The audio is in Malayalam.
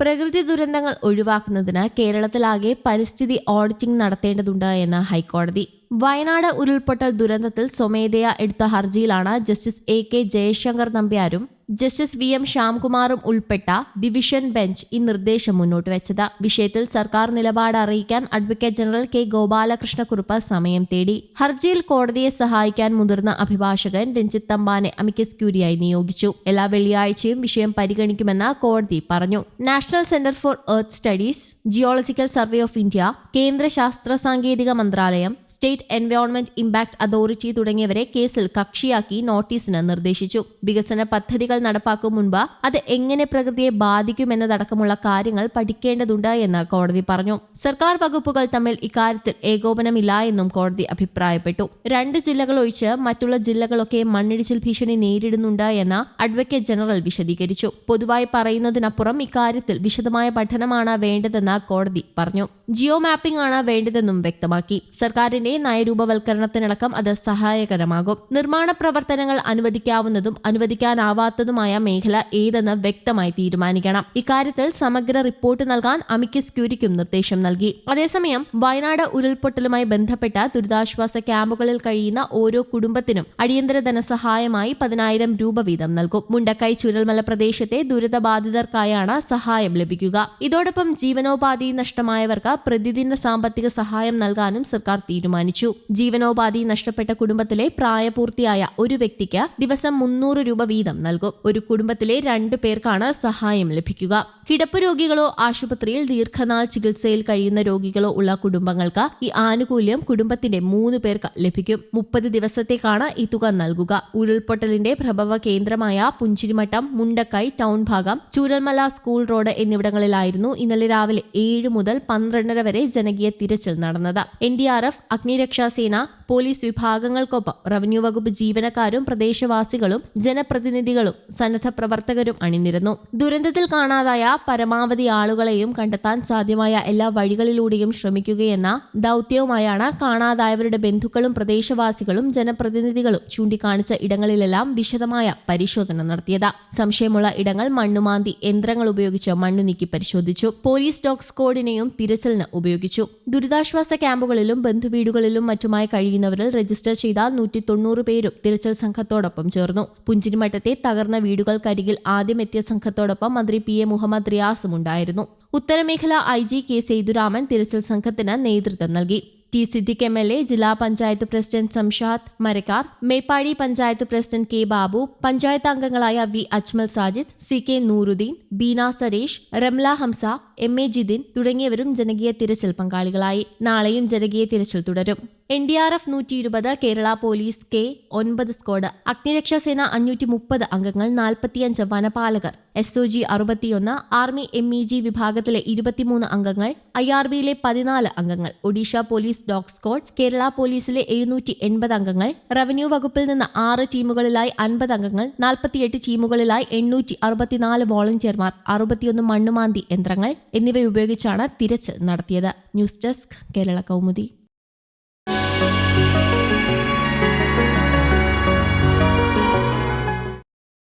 പ്രകൃതി ദുരന്തങ്ങൾ ഒഴിവാക്കുന്നതിന് കേരളത്തിലാകെ പരിസ്ഥിതി ഓഡിറ്റിംഗ് നടത്തേണ്ടതുണ്ട് എന്ന് ഹൈക്കോടതി. വയനാട് ഉരുൾപൊട്ടൽ ദുരന്തത്തിൽ സ്വമേധയാ എടുത്ത ഹർജിയിലാണ് ജസ്റ്റിസ് എ കെ ജയശങ്കർ നമ്പ്യാരും ജസ്റ്റിസ് വി എം ശ്യാംകുമാറും ഉൾപ്പെട്ട ഡിവിഷൻ ബെഞ്ച് ഈ നിർദ്ദേശം മുന്നോട്ട് വെച്ചത്. വിഷയത്തിൽ സർക്കാർ നിലപാട് അറിയിക്കാൻ അഡ്വക്കേറ്റ് ജനറൽ കെ ഗോപാലകൃഷ്ണക്കുറുപ്പ് സമയം തേടി. ഹർജിയിൽ കോടതിയെ സഹായിക്കാൻ മുതിർന്ന അഭിഭാഷകൻ രഞ്ജിത്ത് തമ്പാനെ അമിക്കസ് ക്യൂരിയായി നിയോഗിച്ചു. എല്ലാ വെള്ളിയാഴ്ചയും വിഷയം പരിഗണിക്കുമെന്ന് കോടതി പറഞ്ഞു. National Centre for Earth Studies Geological Survey of India കേന്ദ്ര ശാസ്ത്ര സാങ്കേതിക മന്ത്രാലയം സ്റ്റേറ്റ് എൻവയോൺമെന്റ് ഇമ്പാക്ട് അതോറിറ്റി തുടങ്ങിയവരെ കേസിൽ കക്ഷിയാക്കി നോട്ടീസിന് നിർദ്ദേശിച്ചു. വികസന പദ്ധതികൾ നടപ്പാക്കും മുൻപ് അത് എങ്ങനെ പ്രകൃതിയെ ബാധിക്കുമെന്നതടക്കമുള്ള കാര്യങ്ങൾ പഠിക്കേണ്ടതുണ്ട് എന്ന് കോടതി പറഞ്ഞു. സർക്കാർ വകുപ്പുകൾ തമ്മിൽ ഇക്കാര്യത്തിൽ ഏകോപനമില്ല എന്നും കോടതി അഭിപ്രായപ്പെട്ടു. രണ്ട് ജില്ലകൾ ഒഴിച്ച് മറ്റുള്ള ജില്ലകളൊക്കെ മണ്ണിടിച്ചിൽ ഭീഷണി നേരിടുന്നുണ്ട് എന്ന് അഡ്വക്കേറ്റ് ജനറൽ വിശദീകരിച്ചു. പൊതുവായി പറയുന്നതിനപ്പുറം ഇക്കാര്യത്തിൽ വിശദമായ പഠനമാണ് വേണ്ടതെന്ന് കോടതി പറഞ്ഞു. ജിയോ മാപ്പിംഗ് ആണ് വേണ്ടതെന്നും വ്യക്തമാക്കി. സർക്കാരിന്റെ നയരൂപവൽക്കരണത്തിനടക്കം അത് സഹായകരമാകും. നിർമ്മാണ പ്രവർത്തനങ്ങൾ അനുവദിക്കാവുന്നതും അനുവദിക്കാനാവാത്തതുമായ മേഖല ഏതെന്ന് വ്യക്തമായി തീരുമാനിക്കണം. ഇക്കാര്യത്തിൽ സമഗ്ര റിപ്പോർട്ട് നൽകാൻ അമിക്കസ് ക്യൂരിക്കും നിർദ്ദേശം നൽകി. അതേസമയം വയനാട് ഉരുൾപൊട്ടലുമായി ബന്ധപ്പെട്ട ദുരിതാശ്വാസ ക്യാമ്പുകളിൽ കഴിയുന്ന ഓരോ കുടുംബത്തിനും അടിയന്തര ധനസഹായമായി പതിനായിരം രൂപ വീതം നൽകും. മുണ്ടക്കൈ ചുരൽമല പ്രദേശത്തെ ദുരിതബാധിതർക്കായാണ് സഹായം ലഭിക്കുക. ഇതോടൊപ്പം ജീവനോപാധി നഷ്ടമായവർക്ക് പ്രതിദിന സാമ്പത്തിക സഹായം നൽകാനും സർക്കാർ തീരുമാനിച്ചു. ജീവനോപാധി നഷ്ടപ്പെട്ട കുടുംബത്തിലെ പ്രായപൂർത്തിയായ ഒരു വ്യക്തിക്ക് ദിവസം മുന്നൂറ് രൂപ വീതം നൽകും. ഒരു കുടുംബത്തിലെ രണ്ടു പേർക്കാണ് സഹായം ലഭിക്കുക കിടപ്പ് രോഗികളോ ആശുപത്രിയിൽ ദീർഘനാൾ ചികിത്സയിൽ കഴിയുന്ന രോഗികളോ ഉള്ള കുടുംബങ്ങൾക്ക് ഈ ആനുകൂല്യം കുടുംബത്തിന്റെ മൂന്ന് പേർക്ക് ലഭിക്കും. മുപ്പത് ദിവസത്തേക്കാണ് ഈ തുക നൽകുക. ഉരുൾപൊട്ടലിന്റെ പ്രഭവ കേന്ദ്രമായ പുഞ്ചിരിമട്ടം മുണ്ടക്കൈ ടൗൺ ഭാഗം ചൂരൽമല സ്കൂൾ റോഡ് എന്നിവിടങ്ങളിലായിരുന്നു ഇന്നലെ രാവിലെ ഏഴ് മുതൽ പന്ത്രണ്ടര വരെ ജനകീയ തിരച്ചിൽ നടന്നത്. എൻ ഡി ആർ എഫ് അഗ്നിരക്ഷാസേന പോലീസ് വിഭാഗങ്ങൾക്കൊപ്പം റവന്യൂ വകുപ്പ് ജീവനക്കാരും പ്രദേശവാസികളും ജനപ്രതിനിധികളും സന്നദ്ധ പ്രവർത്തകരും അണിനിരുന്നു. ദുരന്തത്തിൽ കാണാതായ പരമാവധി ആളുകളെയും കണ്ടെത്താൻ സാധ്യമായ എല്ലാ വഴികളിലൂടെയും ശ്രമിക്കുകയെന്ന ദൗത്യവുമായാണ് കാണാതായവരുടെ ബന്ധുക്കളും പ്രദേശവാസികളും ജനപ്രതിനിധികളും ചൂണ്ടിക്കാണിച്ച ഇടങ്ങളിലെല്ലാം വിശദമായ പരിശോധന നടത്തിയത്. സംശയമുള്ള ഇടങ്ങൾ മണ്ണുമാന്തി യന്ത്രങ്ങൾ ഉപയോഗിച്ച് മണ്ണു നീക്കി പരിശോധിച്ചു. പോലീസ് ഡോഗ് സ്ക്വാഡിനെയും തിരച്ചിലിന് ഉപയോഗിച്ചു. ദുരിതാശ്വാസ ക്യാമ്പുകളിലും ബന്ധുവീടുകളിലും മറ്റുമായി കഴിയുന്നവരിൽ രജിസ്റ്റർ ചെയ്ത നൂറ്റി തൊണ്ണൂറ് പേരും തിരച്ചിൽ സംഘത്തോടൊപ്പം ചേർന്നു. പുഞ്ചിരിമട്ടത്തെ തകർന്ന വീടുകൾക്കരികിൽ ആദ്യം എത്തിയ സംഘത്തോടൊപ്പം മന്ത്രി പി എ മുഹമ്മദ് റിയാസും ഉണ്ടായിരുന്നു ഉത്തരമേഖല ഐ ജി കെ സേതുരാമൻ തിരച്ചിൽ സംഘത്തിന് നേതൃത്വം നൽകി. T Siddique M L A ജില്ലാ panchayat president Shamshad Marakkar Meppadi panchayat president K Babu panchayat അംഗങ്ങളായ V Ajmal Sajid C K Nooruddeen Beena Suresh Ramla Hamza M A Jithin തുടങ്ങിയവരും ജനകീയ തിരച്ചിൽ പങ്കാളികളായി. നാളെയും ജനകീയ തിരച്ചിൽ തുടരും. എൻ ഡി ആർ എഫ് നൂറ്റി ഇരുപത് കേരള പോലീസ് കെ ഒൻപത് സ്ക്വാഡ് അഗ്നിരക്ഷാസേന അഞ്ഞൂറ്റി മുപ്പത് അംഗങ്ങൾ നാൽപ്പത്തിയഞ്ച് വനപാലകർ എസ് ഒ ജി അറുപത്തിയൊന്ന് ആർമി എം ഇ ജി വിഭാഗത്തിലെ ഇരുപത്തിമൂന്ന് അംഗങ്ങൾ ഐ ആർ ബിയിലെ പതിനാല് അംഗങ്ങൾ Odisha police dog squad Kerala പോലീസിലെ എഴുന്നൂറ്റി എൺപത് അംഗങ്ങൾ റവന്യൂ വകുപ്പിൽ നിന്ന് ആറ് ടീമുകളിലായി അൻപത് അംഗങ്ങൾ നാൽപ്പത്തിയെട്ട് ടീമുകളിലായി എണ്ണൂറ്റി അറുപത്തിനാല് വോളണ്ടിയർമാർ അറുപത്തിയൊന്ന് മണ്ണുമാന്തി യന്ത്രങ്ങൾ എന്നിവ ഉപയോഗിച്ചാണ് തിരച്ചിൽ നടത്തിയത്. News desk Kerala Kaumudi.